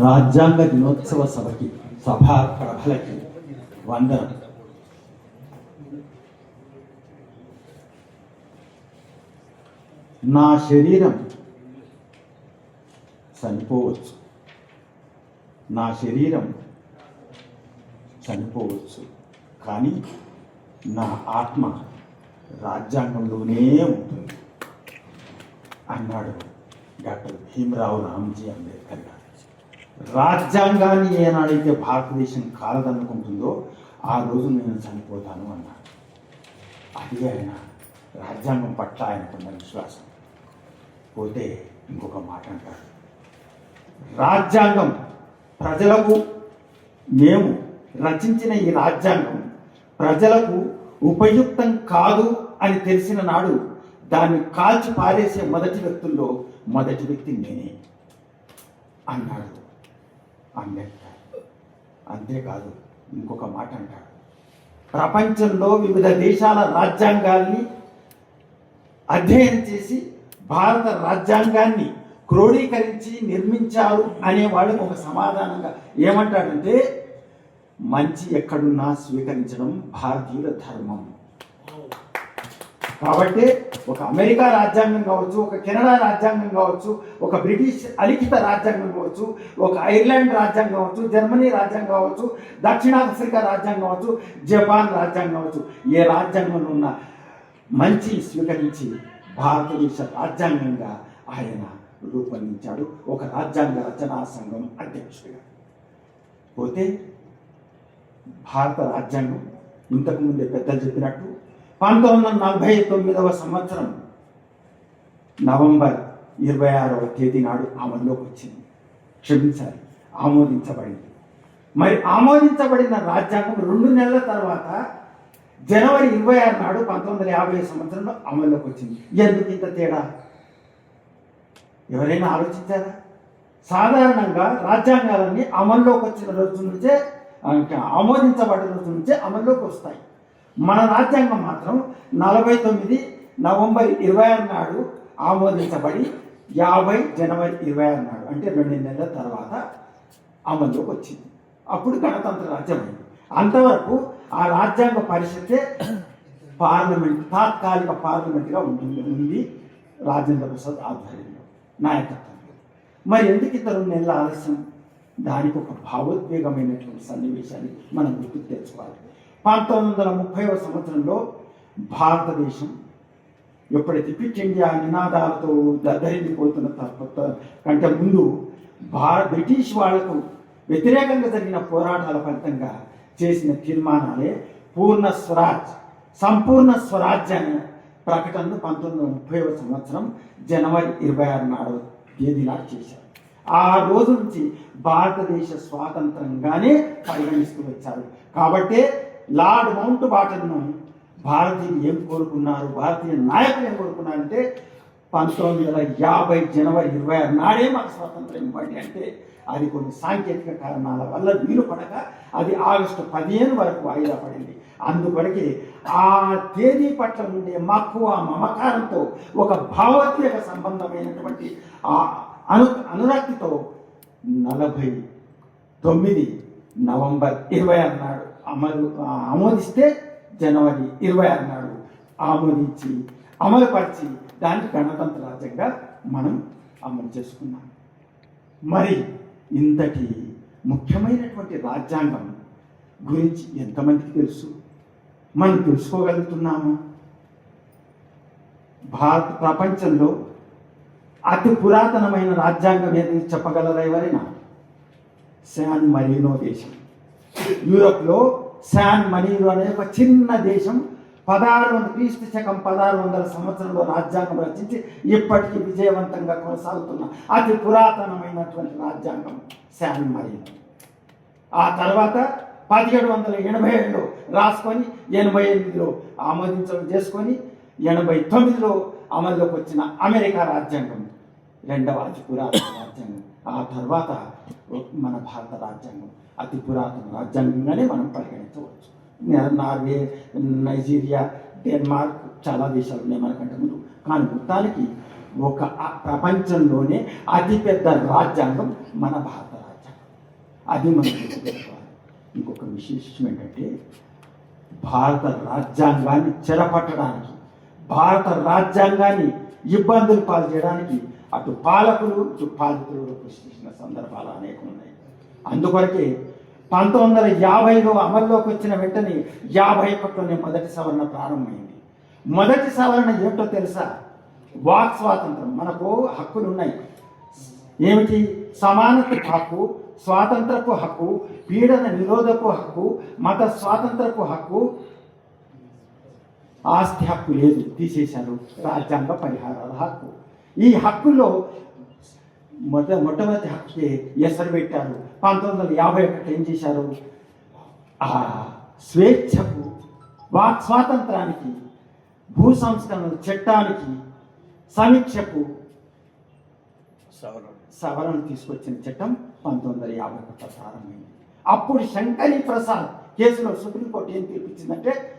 రాజ్యాంగ దినోత్సవ సభకి సభా ప్రభలకి వందనం నా శరీరం చనిపోవచ్చు నా శరీరం చనిపోవచ్చు కానీ నా ఆత్మ రాజ్యాంగంలోనే ఉంటుంది. అన్నాడు డాక్టర్ భీమరావు రామ్జీ అంబేద్కర్ గారు. రాజ్యాంగాన్ని ఏనాడైతే భారతదేశం కాలదనుకుంటుందో ఆ రోజు నేను చనిపోతాను అన్నాడు. అది ఆయన రాజ్యాంగం పట్ల ఆయనకున్న విశ్వాసం. పోతే ఇంకొక మాట అంటాడు. రాజ్యాంగం ప్రజలకు మేము రచించిన ఈ రాజ్యాంగం ప్రజలకు ఉపయుక్తం కాదు అని తెలిసిన నాడు దాన్ని కాల్చి పారేసే మొదటి వ్యక్తుల్లో మొదటి వ్యక్తి నేనే అన్నాడు. అంబేద్కర్ అంతేకాదు ఇంకొక మాట అంటాడు. ప్రపంచంలో వివిధ దేశాల రాజ్యాంగాల్ని అధ్యయనం చేసి భారత రాజ్యాంగాన్ని క్రోడీకరించి నిర్మించారు అనే వాళ్ళకు ఒక సమాధానంగా ఏమంటాడంటే మంచి ఎక్కడున్నా స్వీకరించడం భారతీయుల ధర్మం. కాబట్టి ఒక అమెరికా రాజ్యాంగం కావచ్చు ఒక కెనడా రాజ్యాంగం కావచ్చు ఒక బ్రిటిష్ అలిఖిత రాజ్యాంగం కావచ్చు ఒక ఐర్లాండ్ రాజ్యాంగం కావచ్చు జర్మనీ రాజ్యాంగం కావచ్చు దక్షిణాఫ్రికా రాజ్యాంగం కావచ్చు జపాన్ రాజ్యాంగం కావచ్చు ఏ రాజ్యాంగంలో ఉన్న మంచి స్వీకరించి భారతదేశ రాజ్యాంగంగా ఆయన రూపొందించాడు. ఒక రాజ్యాంగ రచనా సంఘం అధ్యక్షుడిగా. పోతే భారత రాజ్యాంగం ఇంతకుముందే పెద్దలు చెప్పినట్టు పంతొమ్మిది వందల నలభై తొమ్మిదవ సంవత్సరం నవంబర్ ఇరవై ఆరవ తేదీ నాడు అమల్లోకి వచ్చింది. క్షమించాలి ఆమోదించబడింది. మరి ఆమోదించబడిన రాజ్యాంగం రెండు నెలల తర్వాత జనవరి ఇరవై ఆరు నాడు పంతొమ్మిది వందల యాభై సంవత్సరంలో అమల్లోకి వచ్చింది. ఎందుకు ఇంత తేడా? ఎవరైనా ఆలోచించారా? సాధారణంగా రాజ్యాంగాలన్నీ అమల్లోకి వచ్చిన రోజు నుంచే ఆమోదించబడిన రోజు నుంచే అమల్లోకి వస్తాయి. మన రాజ్యాంగం మాత్రం నలభై తొమ్మిది నవంబర్ ఇరవై ఆరు నాడు ఆమోదించబడి యాభై జనవరి ఇరవై ఆరు నాడు అంటే రెండు నెలల తర్వాత అమల్లోకి వచ్చింది. అప్పుడు గణతంత్ర రాజ్యమైంది. అంతవరకు ఆ రాజ్యాంగ పరిషత్తే పార్లమెంట్ తాత్కాలిక పార్లమెంట్గా ఉంటుంది ఉంది రాజేంద్ర ప్రసాద్ ఆధ్వర్యంలో నాయకత్వంలో మరి ఎందుకు ఇంత రెండు నెలల ఆలస్యం? దానికి ఒక భావోద్వేగమైనటువంటి సన్నివేశాన్ని మనం గుర్తుకు తెచ్చుకోవాలి. పంతొమ్మిది వందల ముప్పైవ సంవత్సరంలో భారతదేశం ఎప్పుడైతే క్విట్ ఇండియా నినాదాలతో దద్దరిల్లిపోతున్న తర్వాత కంటే ముందు భారత బ్రిటిష్ వాళ్ళకు వ్యతిరేకంగా జరిగిన పోరాటాల ఫలితంగా చేసిన తీర్మానాలే పూర్ణ స్వరాజ్ సంపూర్ణ స్వరాజ్యాన్ని ప్రకటనను పంతొమ్మిది వందల ముప్పైవ సంవత్సరం జనవరి ఇరవై ఆరు నాడు తేదీ నాడు చేశారు. ఆ రోజు నుంచి భారతదేశ స్వాతంత్రంగానే పరిగణిస్తూ వచ్చారు. కాబట్టే లార్డ్ మౌంట్ బాటన్ను భారతీయులు ఏం కోరుకున్నారు? భారతీయ నాయకులు ఏం కోరుకున్నారంటే పంతొమ్మిది వందల యాభై జనవరి ఇరవై ఆరు నాడే మాకు స్వాతంత్రం ఇవ్వండి అంటే అది కొన్ని సాంకేతిక కారణాల వల్ల వీలు పడక అది ఆగస్టు పదిహేను వరకు వాయిదా పడింది. అందుకొరకే ఆ తేదీ పట్ల ఉండే మక్కువ మమకారంతో ఒక భావోద్వేగ సంబంధమైనటువంటి ఆ అను అనురక్తితో నలభై తొమ్మిది నవంబర్ ఇరవై ఆరు నాడు అమలు ఆమోదిస్తే జనవరి ఇరవై ఆరు నాడు ఆమోదించి అమలుపరిచి దాన్ని గణతంత్ర రాజ్యంగా మనం అమలు చేసుకున్నాం. మరి ఇంతటి ముఖ్యమైనటువంటి రాజ్యాంగం గురించి ఎంతమందికి తెలుసు? మనం తెలుసుకోగలుగుతున్నాము? భారత ప్రపంచంలో అతి పురాతనమైన రాజ్యాంగం ఏది చెప్పగలరా ఎవరైనా? శాన్ మరీనో దేశం. యూరోప్లో శాన్ మనీరు అనే ఒక చిన్న దేశం పదహారు వందల క్రీస్తు శకం పదహారు వందల సంవత్సరంలో రాజ్యాంగం రచించి ఇప్పటికీ విజయవంతంగా కొనసాగుతున్న అతి పురాతనమైనటువంటి రాజ్యాంగం శాన్ మరీనో ఆ తర్వాత పదిహేడు వందల ఎనభై ఏడులో రాసుకొని ఎనభై ఎనిమిదిలో ఆమోదించడం చేసుకొని ఎనభై తొమ్మిదిలో అమల్లోకి వచ్చిన అమెరికా రాజ్యాంగం రెండవ అతి పురాతన రాజ్యాంగం. ఆ తర్వాత మన భారత రాజ్యాంగం. అతి పురాతన రాజ్యాంగంగానే మనం పరిగణించవచ్చు. నార్వే నైజీరియా డెన్మార్క్ చాలా దేశాలు ఉన్నాయి మనకంటే ముందు. కానీ మొత్తానికి ఒక ప్రపంచంలోనే అతిపెద్ద రాజ్యాంగం మన భారత రాజ్యాంగం. అది మనం గుర్తుపెట్టుకోవాలి ఇంకొక విశేషం ఏంటంటే భారత రాజ్యాంగాన్ని చెరపట్టడానికి భారత రాజ్యాంగాన్ని ఇబ్బందులు పాలు చేయడానికి అటు పాలకులు ఇటు పాలితులు కృషి చేసిన సందర్భాలు అనేక ఉన్నాయి. అందుకొరకే పంతొమ్మిది వందల యాభైలో అమల్లోకి వచ్చిన వెంటనే యాభై ఒకటిలోనే మొదటి సవరణ ప్రారంభమైంది. మొదటి సవరణ ఏంటో తెలుసా? వాక్ స్వాతంత్రం. మనకు హక్కులు ఉన్నాయి ఏమిటి? సమానత హక్కు స్వాతంత్రపు హక్కు పీడన నిరోధకు హక్కు మత స్వాతంత్రపు హక్కు. ఆస్తి హక్కు లేదు. తీసేశారు. రాజ్యాంగ పరిహారాల హక్కు. ఈ హక్కులో మొద మొట్టమొదటి హక్కే ఎసరు పెట్టారు. పంతొమ్మిది వందల యాభై ఒకటి ఏం చేశారు? ఆ స్వేచ్ఛకు వాక్ స్వాతంత్రానికి భూ సంస్కరణ చట్టానికి సమీక్షకు సవరణ. సవరణ తీసుకొచ్చిన చట్టం పంతొమ్మిది వందల యాభై ఒకటిలో ప్రారంభమైంది. అప్పుడు శంకరి ప్రసాద్ కేసులో సుప్రీంకోర్టు ఏం తీర్పిచ్చిందంటే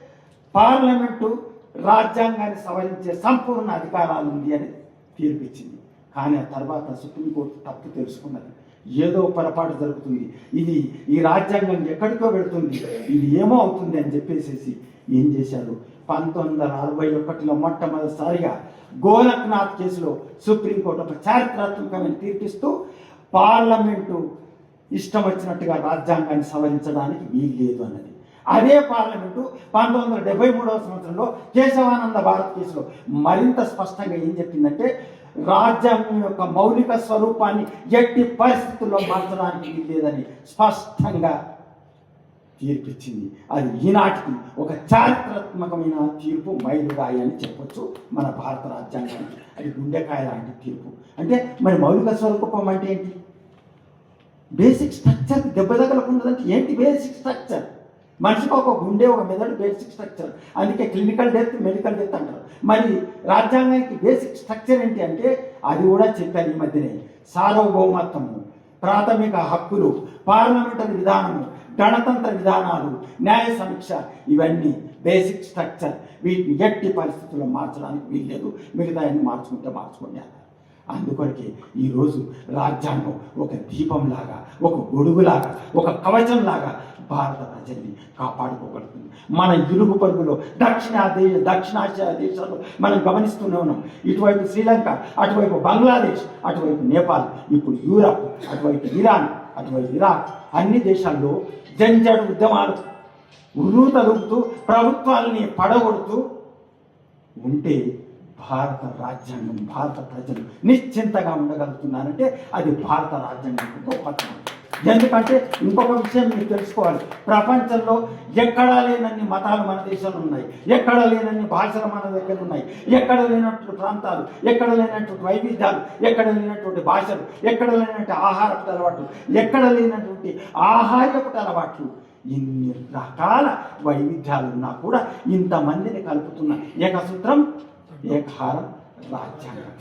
పార్లమెంటు రాజ్యాంగాన్ని సవరించే సంపూర్ణ అధికారాలు ఉంది అని తీర్పిచ్చింది. కానీ ఆ తర్వాత సుప్రీంకోర్టు తప్పు తెలుసుకున్నది. ఏదో పొరపాటు జరుగుతుంది. ఇది ఈ రాజ్యాంగం ఎక్కడికో వెళుతుంది. ఇది ఏమో అవుతుంది అని చెప్పేసేసి ఏం చేశారు? పంతొమ్మిది వందల అరవై ఒకటిలో మొట్టమొదటిసారిగా గోలక్నాథ్ కేసులో సుప్రీంకోర్టు ఒక చారిత్రాత్మకమైన తీర్పిస్తూ పార్లమెంటు ఇష్టం వచ్చినట్టుగా రాజ్యాంగాన్ని సవరించడానికి వీలు లేదు అన్నది. అదే పార్లమెంటు పంతొమ్మిది వందల డెబ్బై మూడవ సంవత్సరంలో కేశవానంద భారత్ కేసులో మరింత స్పష్టంగా ఏం చెప్పిందంటే రాజ్యాంగం యొక్క మౌలిక స్వరూపాన్ని ఎట్టి పరిస్థితుల్లో మార్చడానికి లేదని స్పష్టంగా తీర్పిచ్చింది. అది ఈనాటికి ఒక చారిత్రాత్మకమైన తీర్పు మైలురాయి అని చెప్పొచ్చు మన భారత రాజ్యాంగానికి. అది గుండెకాయ లాంటి తీర్పు. అంటే మరి మౌలిక స్వరూపం అంటే ఏంటి? బేసిక్ స్ట్రక్చర్ దెబ్బ తగలకుండదంటే ఏంటి బేసిక్ స్ట్రక్చర్? మనిషికి ఒక గుండె ఒక మెదడు బేసిక్ స్ట్రక్చర్ అందుకే క్లినికల్ డెత్ మెడికల్ డెత్ అంటారు. మరి రాజ్యాంగానికి బేసిక్ స్ట్రక్చర్ ఏంటి అంటే అది కూడా చెప్పారు ఈ మధ్యనే. సార్వభౌమత్వము ప్రాథమిక హక్కులు పార్లమెంటరీ విధానము గణతంత్ర విధానాలు న్యాయ సమీక్ష ఇవన్నీ బేసిక్ స్ట్రక్చర్ వీటిని ఎట్టి పరిస్థితుల్లో మార్చడానికి వీల్లేదు. మిగతా అన్ని మార్చుకుంటే మార్చుకోండి అందుకొరకే ఈరోజు రాజ్యాంగం ఒక దీపంలాగా ఒక గొడుగులాగా ఒక కవచంలాగా భారత ప్రజల్ని కాపాడుకోగలుగుతుంది. మన ఇరుగు పరుగులో దక్షిణాదేశ దక్షిణాసియా దేశాల్లో మనం గమనిస్తూనే ఉన్నాం. ఇటువైపు శ్రీలంక అటువైపు బంగ్లాదేశ్ అటువైపు నేపాల్ ఇప్పుడు యూరప్ అటువైపు ఇరాన్ అటువైపు ఇరాక్. అన్ని దేశాల్లో జంజడు ఉద్యమాలు ఉర్రూతలుగుతూ ప్రభుత్వాలని పడగొడుతూ ఉంటే భారత రాజ్యాంగం భారత ప్రజలు నిశ్చింతగా ఉండగలుగుతున్నారంటే అది భారత రాజ్యాంగం గొప్పతనం. ఎందుకంటే ఇంకొక విషయం మీరు తెలుసుకోవాలి. ప్రపంచంలో ఎక్కడా లేనన్ని మతాలు మన దేశంలో ఉన్నాయి. ఎక్కడ లేనన్ని భాషలు మన దగ్గర ఉన్నాయి. ఎక్కడ లేనటువంటి ప్రాంతాలు ఎక్కడ లేనటువంటి వైవిధ్యాలు ఎక్కడ లేనటువంటి భాషలు ఎక్కడ లేనటువంటి ఆహారపు అలవాట్లు ఎక్కడ లేనటువంటి ఆహారపు అలవాట్లు ఇన్ని రకాల వైవిధ్యాలు ఉన్నా కూడా ఇంతమందిని కలుపుతున్న ఏకసూత్రం ఏకహారం రాజ్యాంగం.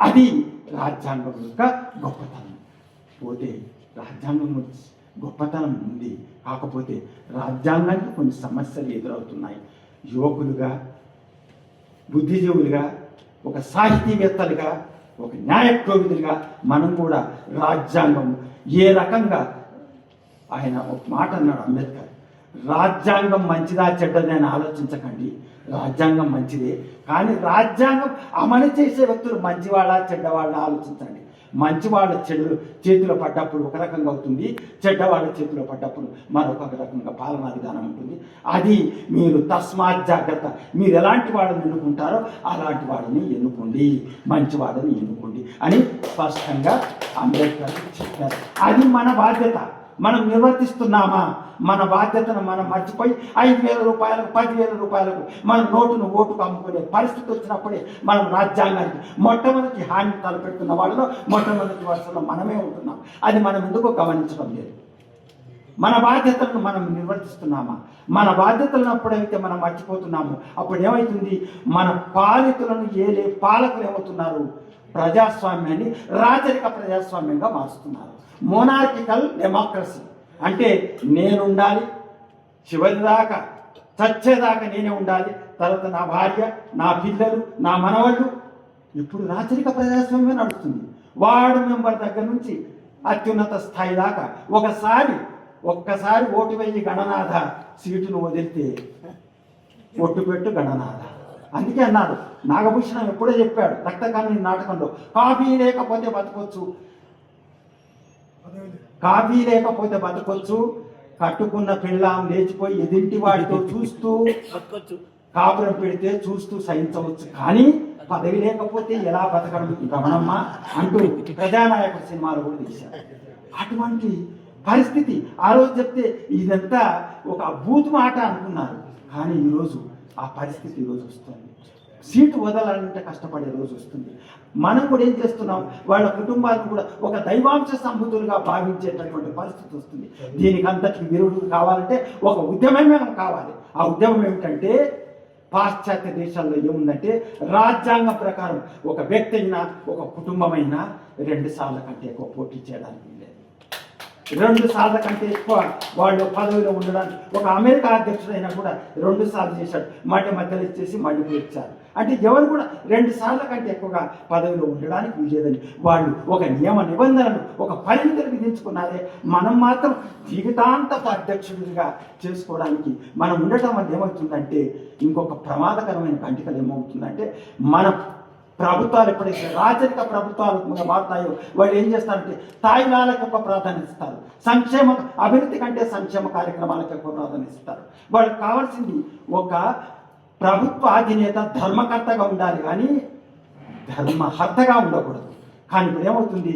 అది రాజ్యాంగం యొక్క గొప్పతనం. పోతే రాజ్యాంగం గొప్పతనం ఉంది. కాకపోతే రాజ్యాంగానికి కొన్ని సమస్యలు ఎదురవుతున్నాయి. యువకులుగా బుద్ధిజీవులుగా ఒక సాహితీవేత్తలుగా ఒక న్యాయకోవిదులుగా మనం కూడా రాజ్యాంగం ఏ రకంగా ఆయన ఒక మాట అన్నాడు అంబేద్కర్ రాజ్యాంగం మంచిదా చెడ్డదని ఆలోచించకండి. రాజ్యాంగం మంచిదే కానీ రాజ్యాంగం అమలు చేసే వ్యక్తులు మంచివాళ్ళ చెడ్డవాళ్ళ ఆలోచించండి. మంచివాళ్ళ చెడు చేతిలో పడ్డప్పుడు ఒక రకంగా అవుతుంది చెడ్డవాళ్ళ చేతిలో పడ్డప్పుడు మరొక రకంగా పాలనా విధానం ఉంటుంది. అది మీరు తస్మాత్ జాగ్రత్త. మీరు ఎలాంటి వాళ్ళని ఎన్నుకుంటారో అలాంటి వాళ్ళని ఎన్నుకోండి. మంచి వాళ్ళని ఎన్నుకోండి అని స్పష్టంగా అంబేద్కర్ చెప్పారు. అది మన బాధ్యత. మనం నిర్వర్తిస్తున్నామా మన బాధ్యతను మనం మర్చిపోయి ఐదు వేల రూపాయలకు పదివేల రూపాయలకు మన నోటును ఓటుకు అమ్ముకునే పరిస్థితి వచ్చినప్పుడే మనం రాజ్యాంగానికి మొట్టమొదటి హాని తలపెడుతున్న వాళ్ళలో మొట్టమొదటి వరుసలో మనమే ఉంటున్నాం. అది మనం ఎందుకు గమనించడం లేదు. మన బాధ్యతలను మనం నిర్వర్తిస్తున్నామా మన బాధ్యతలను అప్పుడైతే మనం మర్చిపోతున్నాము. అప్పుడు ఏమవుతుంది మన పాలితులను ఏలే పాలకులు ఏమవుతున్నారు? ప్రజాస్వామ్యాన్ని రాచరిక ప్రజాస్వామ్యంగా మారుస్తున్నారు. మోనార్కికల్ డెమోక్రసీ అంటే నేను ఉండాలి చివరి దాకా చచ్చేదాకా నేనే ఉండాలి. తర్వాత నా భార్య నా పిల్లలు నా మనవాళ్ళు. ఇప్పుడు రాచరిక ప్రజాస్వామ్యం నడుస్తుంది. వార్డు మెంబర్ దగ్గర నుంచి అత్యున్నత స్థాయి దాకా ఒకసారి ఒక్కసారి ఓటు వెయ్యి గణనాథ సీటును వదిలితే ఒట్టు పెట్టు గణనాథ. అందుకే అన్నాడు నాగభూషణం ఎప్పుడో చెప్పాడు రక్తకర్ణి నాటకంలో. కాఫీ లేకపోతే బతకొచ్చు. కాఫీ లేకపోతే బతకొచ్చు. కట్టుకున్న పిల్లం లేచిపోయి ఎదింటి వాడితో చూస్తూ కాపురం పెడితే చూస్తూ సహించవచ్చు. కానీ పదవి లేకపోతే ఎలా బతకడం? గమనమ్మా అంటూ ప్రజానాయకుడు సినిమాలు కూడా తీశారు అటువంటి పరిస్థితి ఆ రోజు చెప్తే ఇదంతా ఒక బూత్ మాట అనుకున్నారు. కానీ ఈరోజు ఆ పరిస్థితి ఈరోజు వస్తుంది. సీటు వదలాలంటే కష్టపడే రోజు వస్తుంది. మనం కూడా ఏం చేస్తున్నాం? వాళ్ళ కుటుంబాలను కూడా ఒక దైవాంశ సంబుతులుగా భావించేటటువంటి పరిస్థితి వస్తుంది. దీనికి అంతటి విరుడు కావాలంటే ఒక ఉద్యమమే కావాలి. ఆ ఉద్యమం ఏమిటంటే పాశ్చాత్య దేశాల్లో ఏముందంటే రాజ్యాంగం ప్రకారం ఒక వ్యక్తి అయినా ఒక కుటుంబమైనా రెండు సార్ల కంటే ఎక్కువ పోటీ చేయడానికి రెండు సార్ల కంటే ఎక్కువ వాళ్ళు పదవిలో ఉండడానికి ఒక అమెరికా అధ్యక్షుడైనా కూడా రెండు సార్లు చేశాడు. మళ్ళీ మధ్యలో ఇచ్చేసి మళ్ళీ పిలిచారు అంటే ఎవరు కూడా రెండు సార్ల కంటే ఎక్కువగా పదవిలో ఉండడానికి వీలేదని వాళ్ళు ఒక నియమ నిబంధనలు ఒక పరిమితులు విధించుకున్నారే. మనం మాత్రం జీవితాంతపు అధ్యక్షుడిగా చేసుకోవడానికి మనం ఉండటం వల్ల ఏమవుతుందంటే ఇంకొక ప్రమాదకరమైన కంటికలు ఏమవుతుందంటే మన ప్రభుత్వాలు ఎప్పుడైతే రాజరిక ప్రభుత్వాలు మారుతాయో వాళ్ళు ఏం చేస్తారంటే తాయిలాలకు ఎక్కువ ప్రాధాన్యత ఇస్తారు. సంక్షేమ అభివృద్ధి కంటే సంక్షేమ కార్యక్రమాలకు ఎక్కువ ప్రాధాన్యత ఇస్తారు. వాళ్ళకి కావాల్సింది ఒక ప్రభుత్వ అధినేత ధర్మకర్తగా ఉండాలి కానీ ధర్మహర్తగా ఉండకూడదు. కానీ ఇప్పుడు ఏమవుతుంది?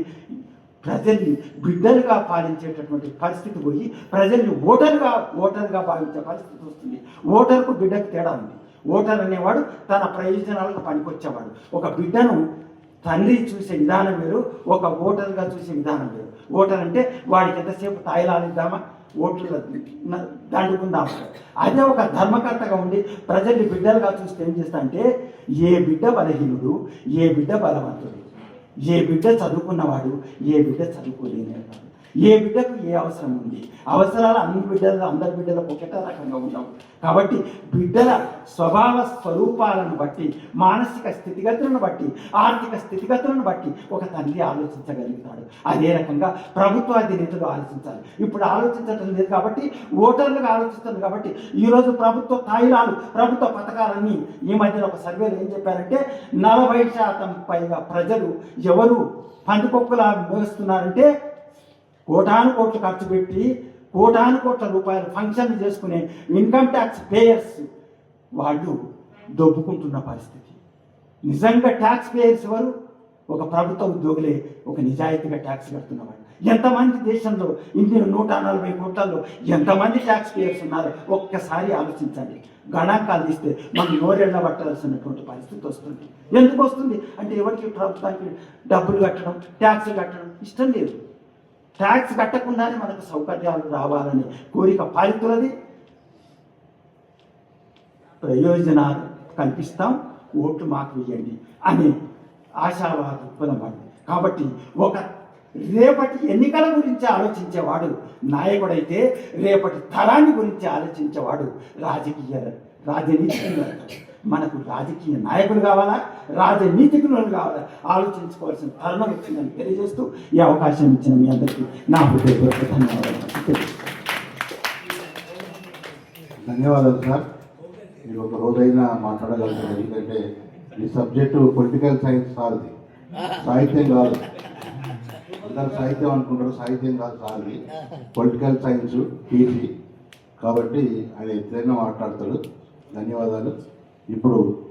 ప్రజల్ని బిడ్డలుగా పాలించేటటువంటి పరిస్థితి పోయి ప్రజల్ని ఓటరుగా ఓటరుగా భావించే పరిస్థితి వస్తుంది. ఓటర్కు బిడ్డకు తేడా ఉంది. ఓటర్ అనేవాడు తన ప్రయోజనాలకు పనికొచ్చేవాడు. ఒక బిడ్డను తండ్రి చూసే విధానం వేరు ఒక ఓటర్గా చూసే విధానం వేరు. ఓటర్ అంటే వాడికి ఎంతసేపు తాయిలాలిద్దామా? ఓట్లు దండుకుందాం అదే ఒక ధర్మకర్తగా ఉండి ప్రజల్ని బిడ్డలుగా చూస్తే ఏం చేస్తా అంటే ఏ బిడ్డ బలహీనుడు ఏ బిడ్డ బలవంతుడు ఏ బిడ్డ చదువుకున్నవాడు ఏ బిడ్డ చదువుకోలేనివాడు. ఏ బిడ్డకు ఏ అవసరం ఉంది? అవసరాలు అన్ని బిడ్డలు అందరి బిడ్డలకు ఒకేట రకంగా ఉండవు. కాబట్టి బిడ్డల స్వభావ స్వరూపాలను బట్టి మానసిక స్థితిగతులను బట్టి ఆర్థిక స్థితిగతులను బట్టి ఒక తండ్రి ఆలోచించగలుగుతాడు. అదే రకంగా ప్రభుత్వ అధినేతలు ఆలోచించాలి. ఇప్పుడు ఆలోచించడం లేదు కాబట్టి ఓటర్లుగా ఆలోచిస్తుంది కాబట్టి ఈరోజు ప్రభుత్వ తాయిలాలు ప్రభుత్వ పథకాలన్నీ ఈ మధ్యన ఒక సర్వేలు ఏం చెప్పారంటే నలభై శాతం పైగా ప్రజలు ఎవరు పందికొక్కులా వేస్తున్నారంటే కోటాను కోట్లు ఖర్చు పెట్టి కోటాను కోట్ల రూపాయలు ఫంక్షన్ చేసుకునే ఇన్కమ్ ట్యాక్స్ పేయర్స్ వాళ్ళు దొబ్బుకుంటున్న పరిస్థితి. నిజంగా ట్యాక్స్ పేయర్స్ ఎవరు? ఒక ప్రభుత్వ ఉద్యోగులే ఒక నిజాయితీగా ట్యాక్స్ కడుతున్నవాడు ఎంతమంది దేశంలో ఇన్ని నూట నలభై కోట్లలో ఎంతమంది ట్యాక్స్ పేయర్స్ ఉన్నారో ఒక్కసారి ఆలోచించండి. గణాంకాలు ఇస్తే మనం నోరెళ్ళ పట్టాల్సినటువంటి పరిస్థితి వస్తుంది. ఎందుకు వస్తుంది? అంటే ఎవరికి ప్రభుత్వానికి డబ్బులు కట్టడం ట్యాక్స్ కట్టడం ఇష్టం లేదు. ట్యాక్స్ కట్టకుండానే మనకు సౌకర్యాలు రావాలని కోరిక పాలితులది ప్రయోజనాలు కల్పిస్తాం ఓట్లు మాకు ఇవ్వండి అని ఆశావాద దృక్పథం కాబట్టి ఒక రేపటి ఎన్నికల గురించి ఆలోచించేవాడు నాయకుడైతే రేపటి తరాన్ని గురించి ఆలోచించేవాడు రాజకీయ రాజనీతిజ్ఞుడు మనకు రాజకీయ నాయకులు కావాలా? రాజనీతిజ్ఞులు కావాలా? ఆలోచించుకోవాల్సిన తరుణం వచ్చిందని తెలియజేస్తూ ఈ అవకాశం ఇచ్చిన మీ అందరికీ నా హృదయపూర్వక ధన్యవాదాలు. ధన్యవాదాలు సార్. మీరు ఒక రోజైనా మాట్లాడగలుగుతారు ఎందుకంటే ఈ సబ్జెక్టు పొలిటికల్ సైన్స్ సార్ది. సాహిత్యం కాదు. అందరు సాహిత్యం అనుకుంటారు. సాహిత్యం కాదు సార్ది. Political science PG. కాబట్టి ఆయన ఎప్పుడైనా మాట్లాడతాడు. ధన్యవాదాలు. ఇప్పుడు